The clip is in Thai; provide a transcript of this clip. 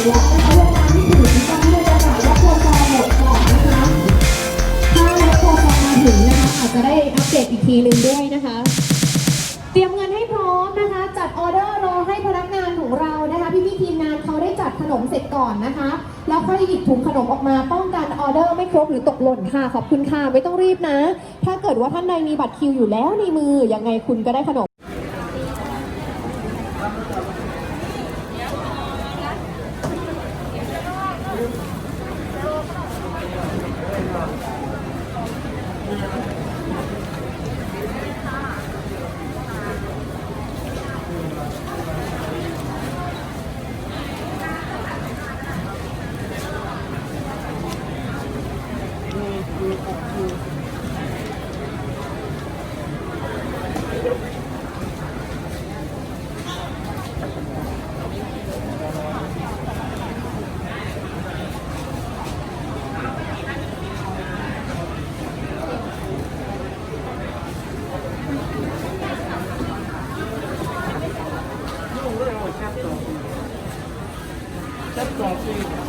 จะได้อัปเดตอีกทีหนึ่งด้นะคะ เตรียมเงินให้พร้อมนะคะ จัดออเดอร์รอให้พนักงานของเรานะคะพี่พี่ทีมงานเขาได้จัดขนมเสร็จก่อนนะคะ แล้วค่อยหยิบถุงขนมออกมาป้องกันออเดอร์ไม่ครบหรือตกหล่นค่ะ ขอบคุณค่ะไม่ต้องรีบนะ ถ้าเกิดว่าท่านใดมีบัตรคิวอยู่แล้วในมือยังไงคุณก็ได้ขนม septembre.